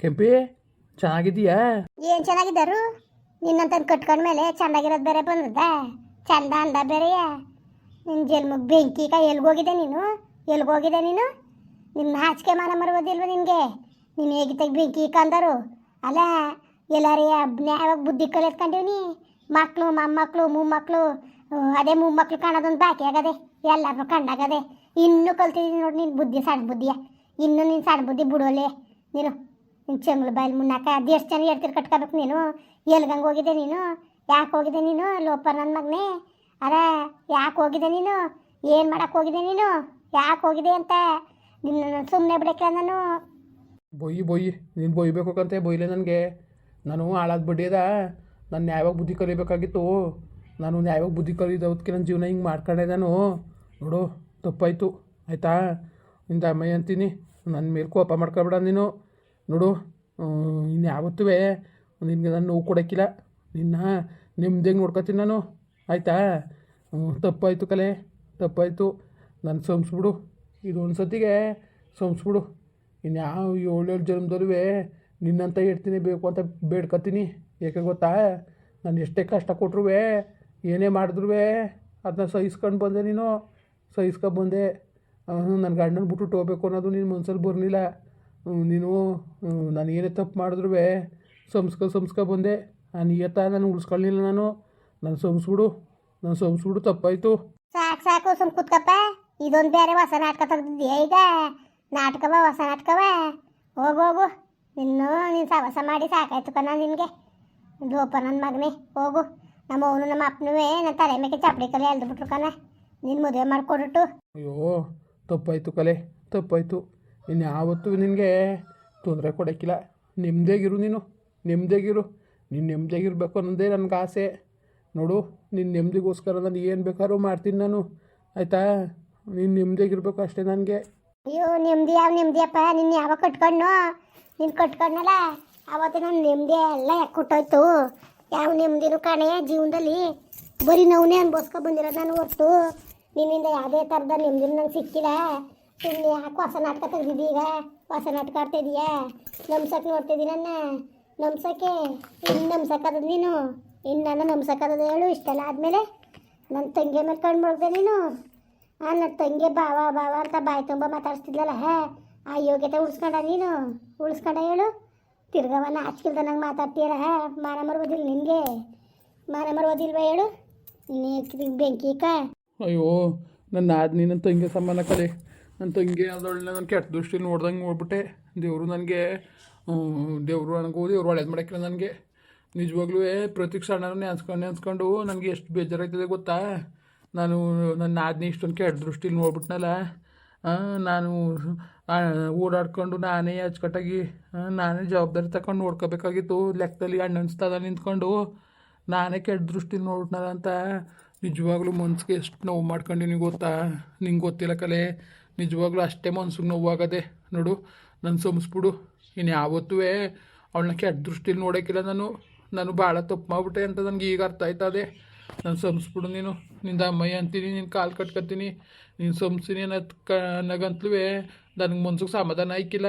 ಕೆಂಪಿ, ಚೆನ್ನಾಗಿದ್ದೀಯಾ? ಏನ್ ಚೆನ್ನಾಗಿದ್ದಾರು? ನಿನ್ನಂತ ಕಟ್ಕೊಂಡ್ಮೇಲೆ ಚಂದಾಗಿರೋದು ಬೇರೆ ಬಂದದ? ಚಂದ ಅಂದ ಬೇರೆಯ? ನಿನ್ನ ಜನ್ಮ ಬೆಂಕಿ ಕ ಎಲ್ಗೋಗಿದೆ ನೀನು? ಎಲ್ಗೋಗಿದೆ ನೀನು? ನಿನ್ನ ಹಾಚಿಕೆ ಮಾನ ಮರಬೋದಿಲ್ವ ನಿನಗೆ? ನೀನು ಹೇಗಿತ್ತಾಗ ಬೆಂಕಿ ಕಂದರು? ಅಲ್ಲ, ಎಲ್ಲಾರೇ ನ್ಯಾಯವಾಗಿ ಬುದ್ಧಿ ಕಲಿತ್ಕೊಂಡಿವ್ನಿ ಮಕ್ಕಳು ಮೊಮ್ಮಕ್ಕಳು ಮೊಮ್ಮಕ್ಕಳು ಅದೇ ಮೊಮ್ಮಕ್ಕಳು ಕಾಣೋದೊಂದು ಬಾಕಿ ಆಗದೆ ಎಲ್ಲರೂ ಕಂಡಾಗದೆ ಇನ್ನೂ ಕಲ್ತಿದ್ದೀನಿ ನೋಡಿ ನಿನ್ನ ಬುದ್ಧಿ ಸಣ್ಣ ಬುದ್ಧಿಯ. ಇನ್ನೂ ನಿನ್ನ ಸಣ್ಣ ಬುದ್ಧಿ ಬಿಡೋಲೆ ನೀನು ನಿನ್ನ ಚೆಂಗ್ಳು ಬಾಯಲ್ಲಿ ಮುನ್ನಾಕ ಅದು ಎಷ್ಟು ಜನ ಹೇಳ್ತೀರಿ ಕಟ್ಕೋಬೇಕು ನೀನು. ಎಲ್ಗಂಗೆ ಹೋಗಿದೆ ನೀನು. ಯಾಕೆ ಹೋಗಿದೆ ನೀನು? ಲೋಪರ್ ನನ್ನ ಮಗನೇ. ಅರ, ಯಾಕೆ ಹೋಗಿದೆ ನೀನು? ಏನು ಮಾಡಕ್ಕೆ ಹೋಗಿದೆ ನೀನು? ಯಾಕೆ ಹೋಗಿದೆ ಅಂತ ನಿನ್ನ ಸುಮ್ಮನೆ ಬಿಡಕ್ಕೆ ನಾನು. ಬೊಯ್ಯಿ ಬೊಯ್ಯಿ ನೀನು ಬೊಯ್ಬೇಕಂತೆ ಬೊಯ್ಲೆ ನನಗೆ. ನಾನು ಹಾಳಾದ ಬಡ್ಡಿಯದ ನಾನು ನ್ಯಾಯವಾಗಿ ಬುದ್ಧಿ ಕಲಿಬೇಕಾಗಿತ್ತು. ನಾನು ನ್ಯಾಯವಾಗಿ ಬುದ್ಧಿ ಕಲಿದವತ್ತಿಗೆ ನನ್ನ ಜೀವನ ಹಿಂಗೆ ಮಾಡ್ಕೊಂಡೆ ನಾನು. ನೋಡು, ತಪ್ಪಾಯಿತು. ಆಯಿತಾ? ನಿಂದ ಅಮ್ಮಯ್ಯ ಅಂತೀನಿ. ನನ್ನ ಮೇಲೆ ಕೋಪ ಮಾಡ್ಕೊಬೇಡ ನೀನು. ನೋಡು ಇನ್ನು ಯಾವತ್ತೂ ನಿನಗೆ ನಾನು ನೋವು ಕೊಡೋಕ್ಕಿಲ್ಲ. ನಿನ್ನ ನೆಮ್ಮದಿಯಾಗಿ ನೋಡ್ಕೊತೀನಿ ನಾನು. ಆಯಿತಾ? ತಪ್ಪಾಯಿತು ಕಲೆ, ತಪ್ಪಾಯಿತು. ನಾನು ಸಂಸ್ಬಿಡು ಇದು ಒಂದು ಸತಿಗೆ ಸಂಸ್ಬಿಡು ಇನ್ಯಾವ ಏಳು ಏಳು ಜನ್ಮದಲ್ಲೂ ನಿನ್ನಂತ ಹೇಳ್ತೀನಿ ಬೇಕು ಅಂತ ಬೇಡ್ಕೊತೀನಿ. ಯಾಕೆ ಗೊತ್ತಾ? ನಾನು ಎಷ್ಟೇ ಕಷ್ಟ ಕೊಟ್ರು ಏನೇ ಮಾಡಿದ್ರು ಅದನ್ನ ಸಹಿಸ್ಕೊಂಡು ಬಂದೆ ನೀನು. ಸಹಿಸ್ಕೊಂಡು ಬಂದೆ. ನನ್ನ ಗಂಡನ ಬಿಟ್ಟು ಹೋಗ್ಬೇಕು ಅನ್ನೋದು ನಿನ್ನ ಮನ್ಸಲ್ಲಿ ಬರಲಿಲ್ಲ. ನೀನು ನಾನು ಏನೇ ತಪ್ಪು ಮಾಡಿದ್ರು ಸಂಸ್ಕ ಸಂಸ್ಕ ಬಂದೆ. ನಾನು ನಿಯತ್ತ ನಾನು ಉಳಿಸ್ಕೊಳ್ಳಿಲ್ಲ ನಾನು. ನಾನು ಸಂಸ್ಬಿಡು ನಾನು ಸಂಸ್ಬಿಡು ತಪ್ಪಾಯಿತು. ಸಾಕು ಸಾಕು ಸುಮ್ ಕೂತ್ಕಪ್ಪ. ಇದೊಂದು ಬೇರೆ ಹೊಸ ನಾಟಕ ತೆಗ್ದಿದ್ಯಾ ಈಗ ನಾಟಕವ ಹೊಸ ನಾಟಕವ? ಹೋಗು ಹೋಗು. ನಿನ್ನು ನೀನು ಸವಸ ಮಾಡಿ ಸಾಕಾಯ್ತು ಕಣ ನಿನಗೆ. ದೋಪ ನನ್ನ ಮಗನೇ. ಹೋಗು. ನಮ್ಮ ಅವನು ನಮ್ಮ ಅಪ್ಪನೂ ನನ್ನ ತಲೆ ಮೇಲೆ ಚಪ್ಪಡಿ ಕಲೆ ಎಲ್ದು ಬಿಟ್ರು ಕಣ. ನಿನ್ನ ಮದುವೆ ಮಾಡ್ಕೊಡ್ಬಿಟ್ಟು. ಅಯ್ಯೋ ತಪ್ಪಾಯ್ತು ಕಲೆ ತಪ್ಪಾಯಿತು. ಇನ್ನು ಯಾವತ್ತೂ ನಿನಗೆ ತೊಂದರೆ ಕೊಡೋಕ್ಕಿಲ್ಲ. ನೆಮ್ಮದಿಯಾಗಿರು ನೀನು ನೆಮ್ಮದಿಯಾಗಿರು ನೀನು ನೆಮ್ಮದಿಯಾಗಿರ್ಬೇಕು ಅನ್ನೋದೇ ನನಗೆ ಆಸೆ. ನೋಡು ನಿನ್ನ ನೆಮ್ಮದಿಗೋಸ್ಕರ ನಾನು ಏನು ಬೇಕಾದ್ರೂ ಮಾಡ್ತೀನಿ ನಾನು. ಆಯಿತಾ? ನೀನು ನೆಮ್ಮದಿಯಾಗಿರ್ಬೇಕು ಅಷ್ಟೇ ನನಗೆ. ಅಯ್ಯೋ ನೆಮ್ಮದಿ ಯಾವ ನೆಮ್ಮದಿಯಪ್ಪ ನಿನ್ನ ಯಾವಾಗ ಕಟ್ಕೊಂಡು ನೀನು ಕಟ್ಕೊಂಡಲ್ಲ ಆವತ್ತು ನನ್ನ ನೆಮ್ಮದಿ ಎಲ್ಲ ಕೊಟ್ಟೋಯ್ತು. ಯಾವ ನೆಮ್ಮದಿನೂ ಕಾಣೆ ಜೀವನದಲ್ಲಿ. ಬರೀ ನೋವನ್ನೇ ಅನ್ಬೋಸ್ಕೊ ಬಂದಿರೋ ನಾನು ಹೊರತು. ನಿನ್ನಿಂದ ಯಾವುದೇ ಥರದ ನೆಮ್ಮದಿ ನಂಗೆ ಸಿಕ್ಕಿಲ್ಲ. ಸುಮ್ಮನೆ ಯಾಕೆ ಹೊಸ ನಾಟಕ ತೆಗ್ದಿದ್ದೀಗ ಹೊಸ ನಾಟಕ ಆಡ್ತಾ ಇದೀಯಾ? ನಮ್ಸಕ್ಕೆ ನೋಡ್ತಿದ್ದಿ ನನ್ನ? ನಮ್ಸಕ್ಕೆ? ಇನ್ನು ನಮ್ಸಕ್ಕದ ನೀನು? ಇನ್ನು ನನ್ನ ನಮ್ಸಕ್ಕದ ಹೇಳು, ಇಷ್ಟೆಲ್ಲ ಆದಮೇಲೆ? ನನ್ನ ತಂಗಿ ಮೇಲೆ ಕಣ್ಣು ಮುಳ್ದೆ ನೀನು? ಆ ನನ್ನ ತಂಗಿ ಬಾವ ಬಾವ ಅಂತ ಬಾಯಿ ತುಂಬ ಮಾತಾಡ್ಸ್ತಿದ್ಲಲ್ಲ ಆ ಯೋಗ್ಯತೆ ಉಳಿಸ್ಕೊಂಡ ನೀನು? ಉಳಿಸ್ಕೊಂಡ ಹೇಳು? ತಿರ್ಗವ ನಾಚಿಕಿಲ್ದ ನಂಗೆ ಮಾತಾಡ್ತೀರ ಮಾನ ಮರ್ಬೋದಿಲ್ಲ ನಿನಗೆ? ಮಾನ ಮರ್ಬೋದಿಲ್ವ ಹೇಳು? ನೀ ಬೆಂಕಿ ಕಾ? ಅಯ್ಯೋ, ನನ್ನ ಆದ್ ನಿನ್ನ ತಂಗಿ ಸಮಾನ ಕಲೆ. ನನ್ನ ತಂಗಿ ಅದೊಳ್ಳೆ ನನ್ನ ಕೆಟ್ಟ ದೃಷ್ಟಿಲಿ ನೋಡ್ದಂಗೆ ನೋಡ್ಬಿಟ್ಟೆ. ದೇವರು ನನಗೆ ದೇವರು ನನಗೂ, ದೇವ್ರು ಒಳ್ಳೇದು ಮಾಡಕ್ಕಿಲ್ಲ ನನಗೆ. ನಿಜವಾಗ್ಲೂ ಪ್ರತಿ ಕ್ಷಣ ನೆನ್ಸ್ಕೊಂಡು ನೆನ್ಸ್ಕೊಂಡು ನನಗೆ ಎಷ್ಟು ಬೇಜಾರಾಗ್ತದೆ ಗೊತ್ತಾ? ನಾನು, ನನ್ನ ಆದ್ನಿ ಇಷ್ಟೊಂದು ಕೆಟ್ಟ ದೃಷ್ಟಿಲಿ ನೋಡ್ಬಿಟ್ನಲ್ಲ. ನಾನು ಓಡಾಡ್ಕೊಂಡು ನಾನೇ ಅಚ್ಚುಕಟ್ಟಾಗಿ ನಾನೇ ಜವಾಬ್ದಾರಿ ತಗೊಂಡು ನೋಡ್ಕೋಬೇಕಾಗಿತ್ತು. ಲೆಕ್ಕದಲ್ಲಿ ಅಣ್ಣ ಸ್ಥಳ ನಿಂತ್ಕೊಂಡು ನಾನೇ ಕೆಟ್ಟ ದೃಷ್ಟಿಲಿ ನೋಡ್ಬಿಟ್ನಲ್ಲ ಅಂತ. ನಿಜವಾಗ್ಲೂ ಮನ್ಸಿಗೆ ಎಷ್ಟು ನೋವು ಮಾಡ್ಕೊಂಡಿನಿ ಗೊತ್ತಾ? ನಿಂಗೆ ಗೊತ್ತಿಲ್ಲ ಕಲೆ. ನಿಜವಾಗ್ಲೂ ಅಷ್ಟೇ ಮನ್ಸಿಗೆ ನೋವಾಗದೆ ನೋಡು ನನ್ನ ಸೋಮಿಸ್ಬಿಡು. ಇನ್ನು ಯಾವತ್ತೂ ಅವಳನ್ನ ಕೆಟ್ಟ ದೃಷ್ಟಿಲಿ ನೋಡೋಕ್ಕಿಲ್ಲ ನಾನು. ನಾನು ಭಾಳ ತಪ್ಪು ಮಾಡ್ಬಿಟ್ಟೆ ಅಂತ ನನಗೆ ಈಗ ಅರ್ಥ ಆಯ್ತದೆ. ನಾನು ಸಂಸ್ಬಿಡು ನೀನು. ನಿಂದ ಅಮ್ಮಯ್ಯ ಅಂತೀನಿ ನಿನ್ನ ಕಾಲು ಕಟ್ಕೊತೀನಿ. ನೀನು ಸಂಸ್ತೀನಿ ಅನ್ನೋದು ಕ ನನಗಂತಲೂ ನನಗೆ ಮನ್ಸಿಗೆ ಸಮಾಧಾನ ಆಯ್ಕಿಲ್ಲ.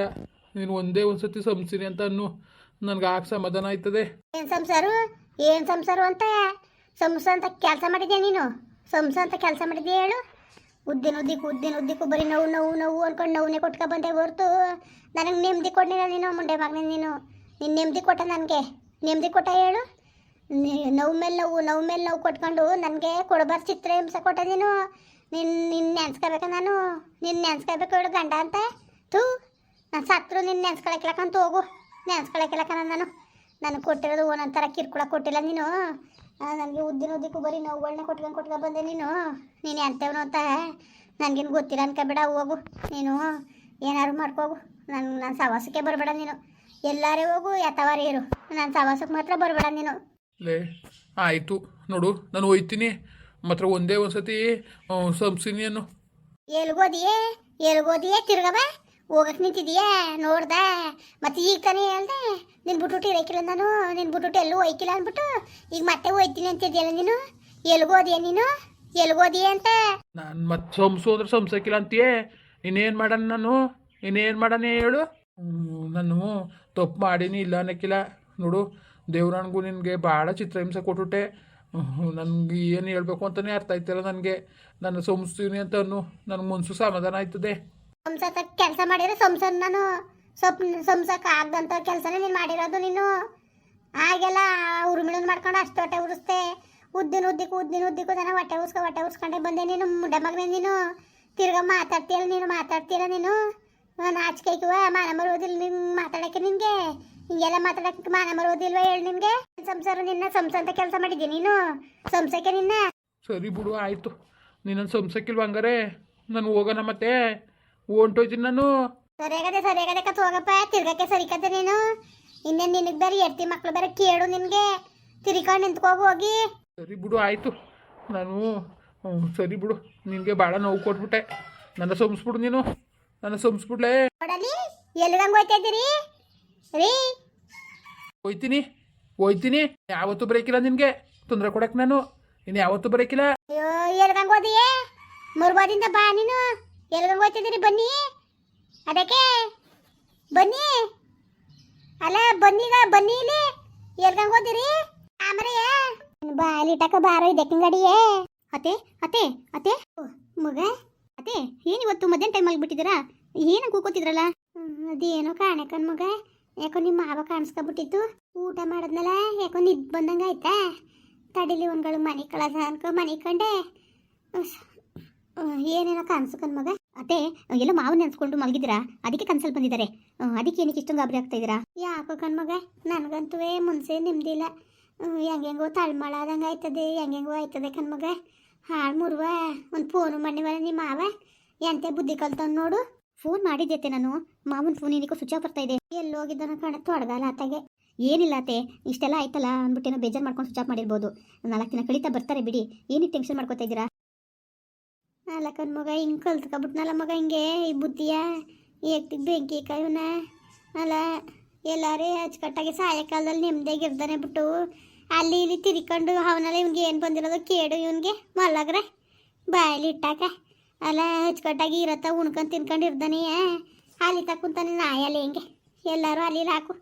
ನೀನು ಒಂದೇ ಒಂದು ಸತಿ ಅಂತ ಅನ್ನು. ನನಗೆ ಆಗ ಸಮಾಧಾನ ಆಯ್ತದೆ. ಏನು ಸಂಸಾರು ಏನು ಸಂಸಾರು ಅಂತ? ಸಂಸ ಅಂತ ಕೆಲಸ ಮಾಡಿದ್ಯಾ ನೀನು? ಸಂಸ ಅಂತ ಕೆಲಸ ಮಾಡಿದ್ಯಾ ಹೇಳು? ಉದ್ದಿನ ಉದ್ದಿಕ್ಕು ಉದ್ದಿನ ಉದ್ದಿಕ್ಕು ಬರೀ ನೋವು ನೋವು ನೋವು ಅನ್ಕೊಂಡು ನೋವನ್ನೇ ಕೊಟ್ಕೊ ಬಂದೆ ಹೊರ್ತು. ನನಗೆ ನೆಮ್ಮದಿ ಕೊಡ್ಲಿಲ್ಲ ನೀನು ಮುಂಡೆ ಮಗನೇ ನೀನು. ನೀನು ನೆಮ್ಮದಿ ಕೊಟ್ಟ ನನಗೆ. ನೆಮ್ಮದಿ ಕೊಟ್ಟ ಹೇಳು. ನೋವು ಮೇಲೆ ನೋವು ನೋವು ಮೇಲೆ ನೋವು ಕೊಟ್ಕೊಂಡು ನನಗೆ ಕೊಡಬಾರ್ದು ಚಿತ್ರ ಹಿಂಸೆ ಕೊಟ್ಟ ನೀನು. ನಿನ್ನ ನಿನ್ನ ನೆನ್ಸ್ಕೋಬೇಕ ನಾನು. ನಿನ್ನ ನೆನ್ಸ್ಕೋಬೇಕು ಹೇಳು ಗಂಡ ಅಂತ. ತೂ ನಾನು ಸತ್ರು ನಿನ್ನ ನೆನ್ಸ್ಕೊಳಕ್ಕಿಲ್ಲಕಂತ ಹೋಗು. ನೆನ್ಸ್ಕೊಳಕ್ಕಿಲ್ಲಕ ನಾನು. ನನಗೆ ಕೊಟ್ಟಿರೋದು ಒಂದೊಂಥರ ಕಿರ್ಕುಳ ಕೊಟ್ಟಿಲ್ಲ ನೀನು. ನನಗೆ ಉದ್ದಿನ ಉದ್ದಕ್ಕೂ ಬರೀ ನೋವುಗಳನ್ನ ಕೊಟ್ಕೊಂಡು ಕೊಟ್ಕೊಂಡು ಬಂದೆ ನೀನು. ನೀನು ಎಂತವನು ಅಂತ ನನಗೇನು ಗೊತ್ತಿಲ್ಲ ಅನ್ಕೋಬೇಡ ಹೋಗು ನೀನು ಏನಾದ್ರು ಮಾಡ್ಕೋಗು. ನನ್ನ ನನ್ನ ಸವಾಸಕ್ಕೆ ಬರಬೇಡ ನೀನು. ಎಲ್ಲಾರೇ ಹೋಗು ಯಥವಾರೇ ಇರು. ನನ್ನ ಸವಾಸಕ್ಕೆ ಮಾತ್ರ ಬರಬೇಡ ನೀನು. ಲೇ ಆಯಿತು. ನೋಡು ನಾನು ಹೋಯ್ತೀನಿ. ಮಾತ್ರ ಒಂದೇ ಒಂದ್ಸತಿ ಸಂಸಿನಿಯನ್ನು ಎಲ್ಗೋದಿಯೇ ಎಲ್ಗೋದಿಯೇ ತಿರ್ಗಬ. ಹೋಗಕ್ ನಿಂತಿದೀಯಾ? ನೋಡ್ದ. ಮತ್ತೆ ಈಗ ತಾನೇ ಹೇಳ್ದೆ, ನಿನ್ ಬಿಟ್ಬಿಟ್ಟು ಇರೋಕ್ಕಿಲ್ಲ ನಾನು ನಿನ್ ಬಿಟ್ಬಿಟ್ಟು ಎಲ್ಲೂ ಹೋಯ್ಕಿಲ್ಲ ಅಂದ್ಬಿಟ್ಟು, ಈಗ ಮತ್ತೆ ಹೋಯ್ತೀನಿ ಅಂತಿದ್ಯಲ್ಲ ನೀನು? ಎಲ್ಗೋದಿಯ ನೀನು? ಎಲ್ಗೋದಿಯ ಅಂತ? ನಾನು ಮತ್ತೆ ಸಂಸು ಅಂದ್ರೆ ಸಂಸಕ್ಕಿಲ್ಲ ಅಂತೀಯೇ? ಇನ್ನೇನು ಮಾಡೋಣ ನಾನು? ಇನ್ನೇನು ಮಾಡೋಣ ಹೇಳು? ನಾನು ತಪ್ಪು ಮಾಡೀನಿ ಇಲ್ಲ ಅನ್ನಕ್ಕಿಲ್ಲ ನೋಡು, ದೇವ್ರನ್ಗೂ ನಿನಗೆ ಭಾಳ ಚಿತ್ರಹಿಂಸೆ ಕೊಟ್ಟುಟ್ಟೆ. ನನಗೆ ಏನು ಹೇಳ್ಬೇಕು ಅಂತಲೇ ಅರ್ಥ ಆಯ್ತಿಲ್ಲ ನನಗೆ. ನಾನು ಸೋಮಿಸ್ತೀನಿ ಅಂತ ಅನ್ನು. ನನಗೆ ಮನಸ್ಸು ಸಮಾಧಾನ ಆಯ್ತದೆ. ಸಂಸಾರ ಕೆಲಸ ಮಾಡಿದ್ರೆ ಸಂಸಾರ ನಾನು ಸೊಪ್ಪು ಸಂಸಾರಕ್ಕೆ ಆಗ್ದಂಥ ಕೆಲಸನೇ ನೀನು ಮಾಡಿರೋದು ನೀನು. ಆಗೆಲ್ಲ ಉರುಮಿಳನ್ ಮಾಡ್ಕೊಂಡು ಅಷ್ಟು ಹೊಟ್ಟೆ ಉರಿಸ್ತೆ ಉದ್ದಿನ ಉದ್ದಿಕ್ಕು ಉದ್ದಿನ ಉದ್ದಿಕ್ಕು ನಾನು ಹೊಟ್ಟೆ ಉಸ್ಕ ಹೊಟ್ಟೆ ಉರ್ಸ್ಕೊಂಡೆ ಬಂದೆ ನೀನು ಮುಂಡೆ ನೀನು. ತಿರ್ಗಾ ಮಾತಾಡ್ತೀಯಲ್ಲ ನೀನು ಮಾತಾಡ್ತೀಯಲ್ಲ ನೀನು. ನಾಚಿಕೆಗುವ ಮಾನ ಮರೋದಿಲ್ಲ ನಿಂಗೆ ಮಾತಾಡೋಕೆ ನಿಮಗೆ ಹಿಂಗೆಲ್ಲ ಮಾತಾಡಕ್ಕೆ ಮಾನ ಮರೋದಿಲ್ವ ಹೇಳಿ ನಿಮಗೆ ಸಂಸಾರ ನಿನ್ನ ಸಂಸ ಅಂತ ಕೆಲಸ ಮಾಡಿದ್ದೆ ನೀನು? ಸಂಸಕ್ಕೆ ನಿನ್ನ? ಸರಿ ಬಿಡು, ಆಯಿತು. ನಿನ್ನ ಸಂಸಕ್ಕಿಲ್ವ ಹಂಗಾರೆ? ನಾನು ಹೋಗೋಣ ಮತ್ತೆ. ಹೊಂಟೋಯ್ತೀನಿ ನಾನು ಸರಿಯಾಗದೆ ಸರಿಯಾಗದೆ ಕತ್ ಹೋಗಪ್ಪ. ತಿರ್ಗಕ್ಕೆ ಸರಿಕತ್ತೆ ನೀನು. ಇನ್ನೇನು ನಿನಗೆ ಬೇರೆ ಎರ್ತಿ ಮಕ್ಳು ಬೇರೆ ಕೇಳು ನಿನಗೆ. ತಿರ್ಕೊಂಡು ನಿಂತ್ಕೋಗಿ ಹೋಗಿ. ಸರಿ ಬಿಡು ಆಯಿತು. ನಾನು ಹ್ಮ್, ಸರಿ ಬಿಡು. ನಿನಗೆ ಭಾಳ ನೋವು ಕೊಟ್ಬಿಟ್ಟೆ. ನನ್ನ ಸೋಮಿಸ್ಬಿಡು ನೀನು. ನನ್ನ ಸೋಮಿಸ್ಬಿಡ್ಲೆ. ನೋಡಲಿ ಎಲ್ಲಿಗಂಗೆ ಹೋಯ್ತಾ ಇದ್ದೀರಿ? ರೀ. ಹೋಯ್ತೀನಿ ಹೋಯ್ತೀನಿ. ಯಾವತ್ತು ಬರೋಕಿಲ್ಲ ನಿನಗೆ. ತೊಂದರೆ ಕೊಡಕ್ಕೆ ನಾನು. ಇನ್ನು ಯಾವತ್ತು ಬರೋಕಿಲ್ಲ. ಅಯ್ಯೋ ಎಲ್ಲಿಗಂಗೆ ಹೋದಿಯೇ? ಮುರ್ಬೋದಿಂದ ಬಾ ನೀನು. ಎಲ್ಲಿಗಂಗೆ ಹೋಗ್ತಿದ್ದೀರಿ ಬನ್ನಿ. ಅದಕ್ಕೆ? ಬನ್ನಿ. ಅಲ್ಲ, ಬನ್ನಿಗ, ಬನ್ನಿ ಇಲ್ಲಿ. ಎಲ್ಲಿಗಂಗೆ ಹೋದಿರಿ ಆಮರೆಯ ಬಾಲಿ ಬಾರೋ ಇದಕ್ಕೆ ಅತೆ ಅತ್ತೆ ಅತ್ತೆ ಅತ್ತೆ. ಮಗ. ಅತ್ತೆ, ಏನು ಇವತ್ತು ಮಧ್ಯಾಹ್ನ ಟೈಮ್ ಬಿಟ್ಟಿದ್ದೀರಾ ಏನು ಕೂಕೋತಿದ್ರಲ್ಲ? ಅದೇನೋ ಕಾಣಕನ್ ಮಗ. ಯಾಕೋ ನಿಮ್ಮ ಮಾವ ಕಾಣಿಸ್ಕೊಬಿಟ್ಟಿತ್ತು. ಊಟ ಮಾಡಿದ್ನಲ್ಲ? ಯಾಕೋ ನಿದ್ ಬಂದಂಗೆ ಆಯ್ತಾ ತಡಿಲಿ ಒಂದ್ಗಳು ಮನೆ ಕಳಸ ಅನ್ಕೊ, ಮನೆ ಕಂಡೆ. ಉಸ್, ಅನ್ಸುಕನ್ ಮಗ? ಅತ್ತೆ ಎಲ್ಲ ಮಾವ ನೆನ್ಸ್ಕೊಂಡು ಮಲಗಿದ್ರಾ? ಅದಕ್ಕೆ ಕನ್ಸಲ್ ಬಂದಿದ್ದಾರೆ. ಅದಕ್ಕೆ ಏನಕ್ಕೆ ಇಷ್ಟೊಂದು ಗಾಬರಿ ಆಗ್ತಾ ಇದ್ದೀರಾ? ಯಾಕೋ ಕಣ್ಮಗ ನನಗಂತೂ ಮುನ್ಸೆ ನಿಮ್ದಿಲ್ಲ. ಹೆಂಗೆಂಗೋ ತಳ್ಮಳ ಆದಂಗೆ ಆಯ್ತದೆ ಹೆಂಗೆಂಗೋ ಆಯ್ತದೆ ಕಣ್ಮಗ ಹಾಳು ಮುರುವ ಒಂದು ಫೋನು ಮಾಡಿವಲ್ಲ ನಿಮ್ಮ ಮಾವ. ಎಂತೆ ಬುದ್ಧಿ ಕಲ್ತವ್ ನೋಡು. ಫೋನ್ ಮಾಡಿದ್ದೆ ನಾನು. ಮಾವನ ಫೋನ್ ಏನಕ್ಕೂ ಸ್ವಿಚ್ ಆಫ್ ಬರ್ತಾ ಇದೆ. ಎಲ್ಲಿ ಹೋಗಿದ್ದಾನ ಕಣ ತೊಡಗಲ್ಲ ಆತಾಗೆ. ಏನಿಲ್ಲ ಅತ್ತೆ ಇಷ್ಟೆಲ್ಲ ಆಯ್ತಲ್ಲ ಅಂದ್ಬಿಟ್ಟೇನೋ ಬೇಜಾರು ಮಾಡ್ಕೊಂಡು ಸ್ವಿಚ್ ಆಫ್ ಮಾಡಿರ್ಬೋದು. ನಾಲ್ಕು ದಿನ ಕಳೀತಾ ಬರ್ತಾರೆ ಬಿಡಿ. ಏನಕ್ಕೆ ಟೆನ್ಷನ್ ಮಾಡ್ಕೋತಾ ಇದ್ದೀರಾ? ಅಲ್ಲ ಕಣ್ ಮಗ ಹಿಂಗೆ ಕಲ್ತ್ಕೊಬಿಟ್ನಲ್ಲ ಮಗ ಹಿಂಗೆ, ಈ ಬುದ್ಧಿಯ ಎತ್ತಿಗೆ ಬೆಂಕಿ ಕಾಯವನ ಅಲ್ಲ, ಎಲ್ಲಾರೇ ಅಚ್ಚುಕಟ್ಟಾಗಿ ಸಾಯಂಕಾಲದಲ್ಲಿ ನೆಮ್ಮದಿಯಾಗಿರ್ತಾನೆ ಬಿಟ್ಟು, ಅಲ್ಲಿ ಇಲ್ಲಿ ತಿರ್ಕೊಂಡು ಅವನಲ್ಲ ಇವ್ನಿಗೆ ಏನು ಬಂದಿರೋದು ಕೇಡು ಇವನಿಗೆ ಮಲ್ಲಗ್ರೆ ಬಾಯಲ್ಲಿ ಇಟ್ಟಾಕ. ಅಲ್ಲ, ಅಚ್ಚುಕಟ್ಟಾಗಿ ಇರತ್ತ ಉಣ್ಕೊಂಡು ತಿನ್ಕೊಂಡು ಇರ್ತಾನೆ ಅಲ್ಲಿ ತಕ್ಕಂತಾನೆ ನಾಯಲ್ಲಿ ಹೆಂಗೆ. ಎಲ್ಲರೂ ಅಲ್ಲಿ ಹಾಕು.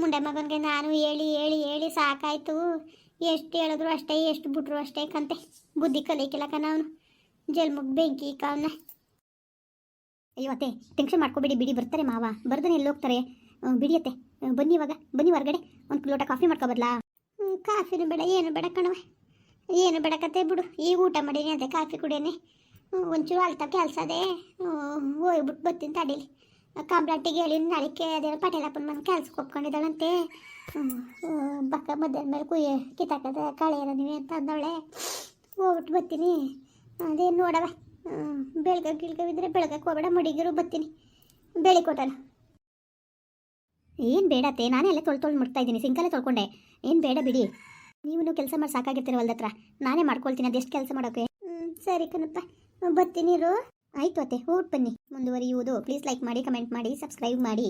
ಮುಂಡೆ ಮಗನಿಗೆ ನಾನು ಹೇಳಿ ಹೇಳಿ ಹೇಳಿ ಸಾಕಾಯ್ತು. ಎಷ್ಟು ಹೇಳಿದ್ರು ಅಷ್ಟೇ, ಎಷ್ಟು ಬಿಟ್ರು ಅಷ್ಟೇ ಕಂತೆ. ಬುದ್ಧಿ ಕಲಿಕಿಲ್ಲ ನಾನು ಅವನು. ಜಲ್ಮುಗ್ ಬೆಂಕಿ ಕಾವನ ಅಯ್ಯೋ ಅತ್ತೆ ಟೆನ್ಷನ್ ಮಾಡ್ಕೋಬೇಡಿ, ಬಿಡಿ ಬರ್ತಾರೆ ಮಾವ. ಬರ್ದನೆ ಎಲ್ಲಿ ಹೋಗ್ತಾರೆ? ಬಿಡಿ ಅತ್ತೆ. ಬನ್ನಿ ಇವಾಗ, ಬನ್ನಿ ಹೊರಗಡೆ. ಒಂದು ಲೋಟ ಕಾಫಿ ಮಾಡ್ಕೊಬರ್ಲಾ ಕಾಫಿನೂ ಬೇಡ, ಏನು ಬೇಡ ಕಣವ ಏನು ಬೇಡಕತ್ತೆ ಬಿಡು. ಈಗ ಊಟ ಮಾಡೀನಿ ಅದೇ, ಕಾಫಿ ಕುಡಿಯೋನೆ. ಒಂಚೂರು ಅಳ್ತಾ ಕೆಲಸ ಅದೇ ಹೋಗ್ಬಿಟ್ಟು ಬರ್ತೀನಿ ತಡೀಲಿ. ಕಾಂಬ್ಲಾಟಿಗೆ ಹೇಳಿ ನಾಳಿಕೆ ಅದೇನೋ ಪಟೇಲಪ್ಪನ ಮನೆ ಕೆಲ್ಸಕ್ಕೆ ಒಪ್ಕೊಂಡಿದ್ದಾಳಂತೆ. ಬಕ್ಕ ಮಧ್ಯಾಹ್ನ ಮೇಲೆ ಕುಯ್ಯ ಕಿತ್ತಾಕದ ಇರೋ ನೀವೇ ಅಂತ ಅಂದವಳೆ. ಹೋಗ್ಬಿಟ್ಟು ಬರ್ತೀನಿ ಅದೇನು ನೋಡವ ಬೆಳಗ್ಗೆ ಗಿಳ್ಗವಿದ್ರೆ ಬೆಳಗಕ್ಕೆ ಹೋಗಬೇಡ, ಮಡಿಗಿರು ಬರ್ತೀನಿ ಬೆಳಿ ಕೊಟ್ಟಲ್ಲ. ಏನು ಬೇಡತ್ತೆ ನಾನೇ ಎಲ್ಲ ತೊಳ್ ತೊಳ್ದು ಮುಟ್ತಾ ಇದ್ದೀನಿ ಸಿಂಕಲ್ಲೇ ತೊಳ್ಕೊಂಡೆ. ಏನು ಬೇಡ ಬಿಡಿ. ನೀವು ಕೆಲಸ ಮಾಡಿ ಸಾಕಾಗಿರ್ತೀರ ಹೊಲ್ದತ್ರ ನಾನೇ ಮಾಡ್ಕೊಳ್ತೀನಿ ಅದೆಷ್ಟು ಕೆಲಸ ಮಾಡೋಕೆ. ಹ್ಞೂ ಸರಿ ಕಣಪ್ಪ. ಬರ್ತೀನಿ ಇರು. ಆಯಿತು ಅತ್ತೆ, ಊಟ ಬನ್ನಿ. ಮುಂದುವರಿಯುವುದು. ಪ್ಲೀಸ್ ಲೈಕ್ ಮಾಡಿ, ಕಮೆಂಟ್ ಮಾಡಿ, ಸಬ್ಸ್ಕ್ರೈಬ್ ಮಾಡಿ.